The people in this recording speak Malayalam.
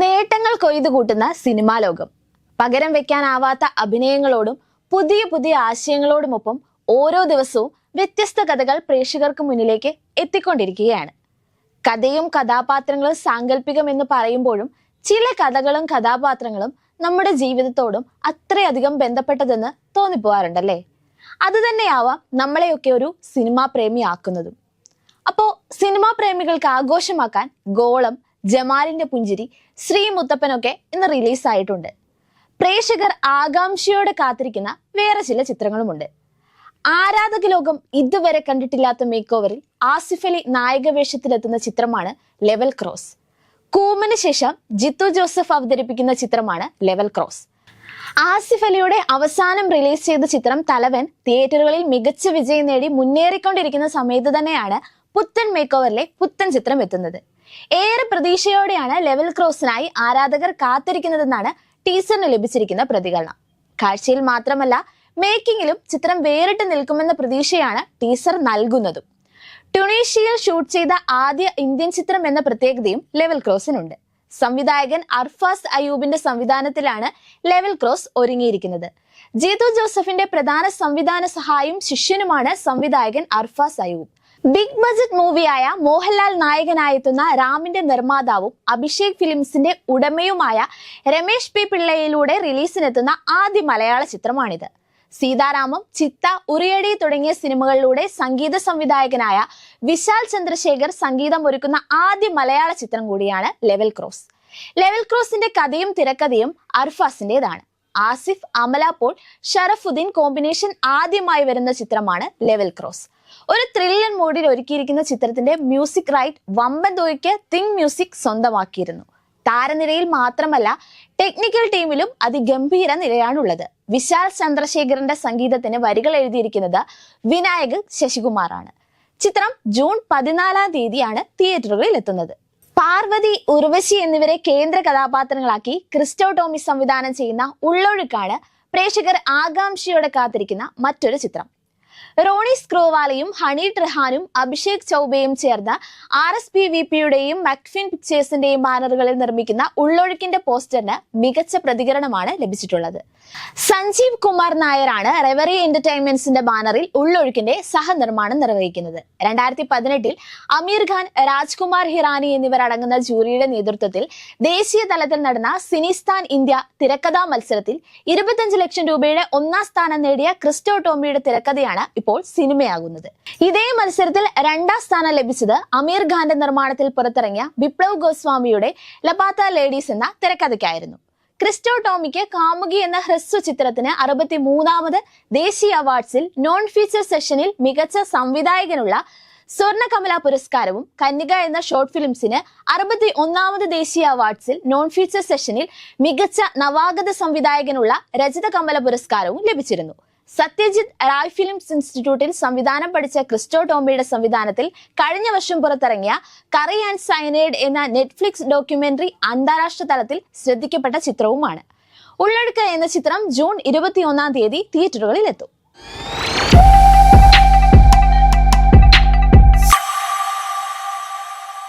നേട്ടങ്ങൾ കൊയ്തു കൂട്ടുന്ന സിനിമാ ലോകം. പകരം വെക്കാനാവാത്ത അഭിനയങ്ങളോടും പുതിയ പുതിയ ആശയങ്ങളോടുമൊപ്പം ഓരോ ദിവസവും വ്യത്യസ്ത കഥകൾ പ്രേക്ഷകർക്ക് മുന്നിലേക്ക് എത്തിക്കൊണ്ടിരിക്കുകയാണ്. കഥയും കഥാപാത്രങ്ങളും സാങ്കല്പികം എന്ന് പറയുമ്പോഴും ചില കഥകളും കഥാപാത്രങ്ങളും നമ്മുടെ ജീവിതത്തോടും അത്രയധികം ബന്ധപ്പെട്ടതെന്ന് തോന്നിപ്പോവാറുണ്ടല്ലേ? അത് തന്നെയാവാം നമ്മളെയൊക്കെ ഒരു സിനിമാ പ്രേമിയാക്കുന്നതും. അപ്പോ സിനിമാ പ്രേമികൾക്ക് ആഘോഷമാക്കാൻ ഗോളം ജമാലിന്റെ പുഞ്ചിരി ശ്രീ മുത്തപ്പനൊക്കെ ഇന്ന് റിലീസായിട്ടുണ്ട് പ്രേക്ഷകർ ആകാംക്ഷയോടെ കാത്തിരിക്കുന്ന വേറെ ചില ചിത്രങ്ങളുമുണ്ട്. ആരാധക ലോകം ഇതുവരെ കണ്ടിട്ടില്ലാത്ത മേക്ക് ഓവറിൽ ആസിഫ് അലി നായക വേഷത്തിലെത്തുന്ന ചിത്രമാണ് ലെവൽ ക്രോസ് കൂമന് ശേഷം ജിത്തു ജോസഫ് അവതരിപ്പിക്കുന്ന ചിത്രമാണ് ലെവൽ ക്രോസ് ആസിഫ് അലിയുടെ അവസാനം റിലീസ് ചെയ്ത ചിത്രം തലവൻ തിയേറ്ററുകളിൽ മികച്ച വിജയം നേടി മുന്നേറിക്കൊണ്ടിരിക്കുന്ന സമയത്ത് തന്നെയാണ് പുത്തൻ മേക്ക് ഓവറിലെ പുത്തൻ ചിത്രം എത്തുന്നത്. ഏറെ പ്രതീക്ഷയോടെയാണ് ലെവൽ ക്രോസിനായി ആരാധകർ കാത്തിരിക്കുന്നതെന്നാണ് ടീസറിന് ലഭിച്ചിരിക്കുന്ന പ്രതികരണം. കാഴ്ചയിൽ മാത്രമല്ല മേക്കിങ്ങിലും ചിത്രം വേറിട്ട് നിൽക്കുമെന്ന പ്രതീക്ഷയാണ് ടീസർ നൽകുന്നതും. ടുണീഷ്യയിൽ ഷൂട്ട് ചെയ്ത ആദ്യ ഇന്ത്യൻ ചിത്രം എന്ന പ്രത്യേകതയും ലെവൽ ക്രോസിനുണ്ട്. സംവിധായകൻ അർഫാസ് അയൂബിന്റെ സംവിധാനത്തിലാണ് ലെവൽ ക്രോസ് ഒരുങ്ങിയിരിക്കുന്നത്. ജീതു ജോസഫിന്റെ പ്രധാന സംവിധാന സഹായും ശിഷ്യനുമാണ് സംവിധായകൻ അർഫാസ് അയൂബ് ബിഗ് ബജറ്റ് മൂവിയായ മോഹൻലാൽ നായകനായെത്തുന്ന രാമിന്റെ നിർമ്മാതാവും അഭിഷേക് ഫിലിംസിന്റെ ഉടമയുമായ രമേശ് പി പിള്ളയിലൂടെ റിലീസിനെത്തുന്ന ആദ്യ മലയാള ചിത്രമാണിത്. സീതാരാമം ചിത്ത ഉറിയടി തുടങ്ങിയ സിനിമകളിലൂടെ സംഗീത സംവിധായകനായ വിശാൽ ചന്ദ്രശേഖർ സംഗീതം ഒരുക്കുന്ന ആദ്യ മലയാള ചിത്രം കൂടിയാണ് ലെവൽ ക്രോസ്. ലെവൽ ക്രോസിന്റെ കഥയും തിരക്കഥയും അർഫാസിന്റേതാണ്. ആസിഫ് അമല പോൾ ഷറഫുദ്ദീൻ കോമ്പിനേഷൻ ആദ്യമായി വരുന്ന ചിത്രമാണ് ലെവൽ ക്രോസ് ഒരു ത്രില്ലൻ മോഡിൽ ഒരുക്കിയിരിക്കുന്ന ചിത്രത്തിന്റെ മ്യൂസിക് റൈറ്റ് വമ്പൻ തുകയ്ക്ക് തിങ് മ്യൂസിക് സ്വന്തമാക്കിയിരുന്നു. താരനിരയിൽ മാത്രമല്ല ടെക്നിക്കൽ ടീമിലും അതിഗംഭീര നിരയാണുള്ളത്. വിശാൽ ചന്ദ്രശേഖരന്റെ സംഗീതത്തിന് വരികൾ എഴുതിയിരിക്കുന്നത് വിനായക് ശശികുമാറാണ്. ചിത്രം ജൂൺ പതിനാലാം തീയതിയാണ് തിയേറ്ററുകളിൽ എത്തുന്നത് പാർവതി ഉർവശി എന്നിവരെ കേന്ദ്ര കഥാപാത്രങ്ങളാക്കി ക്രിസ്റ്റോ ടോമി സംവിധാനം ചെയ്യുന്ന ഉള്ളൊഴുക്കാണ് പ്രേക്ഷകർ ആകാംക്ഷയോടെ കാത്തിരിക്കുന്ന മറ്റൊരു ചിത്രം. റോണി സ്ക്രോവാലയും ഹണി ട്രഹാനും അഭിഷേക് ചൗബയും ചേർന്ന് ആർ എസ് പി വി പിയുടെയും മക്ഫിൻ പിക്ചേഴ്സിന്റെയും ബാനറുകളിൽ നിർമ്മിക്കുന്ന ഉള്ളൊഴുക്കിന്റെ പോസ്റ്ററിന് മികച്ച പ്രതികരണമാണ് ലഭിച്ചിട്ടുള്ളത്. സഞ്ജീവ് കുമാർ നായരാണ് റെവറി എന്റർടൈൻമെന്റ്സിന്റെ ബാനറിൽ ഉള്ളൊഴുക്കിന്റെ സഹനിർമ്മാണം നിർവഹിക്കുന്നത്. രണ്ടായിരത്തി പതിനെട്ടിൽ അമീർ ഖാൻ രാജ്കുമാർ ഹിറാനി എന്നിവരടങ്ങുന്ന ജൂറിയുടെ നേതൃത്വത്തിൽ ദേശീയ തലത്തിൽ നടന്ന സിനിസ്ഥാൻ ഇന്ത്യ തിരക്കഥാ മത്സരത്തിൽ ഇരുപത്തഞ്ച് ലക്ഷം രൂപയുടെ ഒന്നാം സ്ഥാനം നേടിയ ക്രിസ്റ്റോ ടോമിയുടെ തിരക്കഥയാണ് ഇപ്പോൾ സിനിമയാകുന്നത്. ഇതേ മത്സരത്തിൽ രണ്ടാം സ്ഥാനം ലഭിച്ചത് അമീർ ഖാന്റെ നിർമ്മാണത്തിൽ പുറത്തിറങ്ങിയ ബിപ്ലവ് ഗോസ്വാമിയുടെ ലബാത്ത ലേഡീസ് എന്ന തിരക്കഥയ്ക്കായിരുന്നു. ക്രിസ്റ്റോ ടോമിക്ക് കാമുകി എന്ന ഹ്രസ്വ ചിത്രത്തിന് അറുപത്തി മൂന്നാമത് ദേശീയ അവാർഡ്സിൽ നോൺ ഫീച്ചർ സെഷനിൽ മികച്ച സംവിധായകനുള്ള സ്വർണ കമല പുരസ്കാരവും കന്യക എന്ന ഷോർട്ട് ഫിലിംസിന് അറുപത്തി ഒന്നാമത് ദേശീയ അവാർഡ്സിൽ നോൺ ഫീച്ചർ സെഷനിൽ മികച്ച നവാഗത സംവിധായകനുള്ള രജത കമല പുരസ്കാരവും ലഭിച്ചിരുന്നു. സത്യജിത് റായ് ഫിലിംസ് ഇൻസ്റ്റിറ്റ്യൂട്ടിൽ സംവിധാനം പഠിച്ച ക്രിസ്റ്റോ ടോമിയുടെ സംവിധാനത്തിൽ കഴിഞ്ഞ വർഷം പുറത്തിറങ്ങിയ കറി ആൻഡ് സൈനൈഡ് എന്ന നെറ്റ്ഫ്ലിക്സ് ഡോക്യുമെന്ററി അന്താരാഷ്ട്ര തലത്തിൽ ശ്രദ്ധിക്കപ്പെട്ട ചിത്രവുമാണ്. ഉള്ളടുക്ക എന്ന ചിത്രം ജൂൺ ഇരുപത്തിയൊന്നാം തീയതി തിയേറ്ററുകളിൽ എത്തും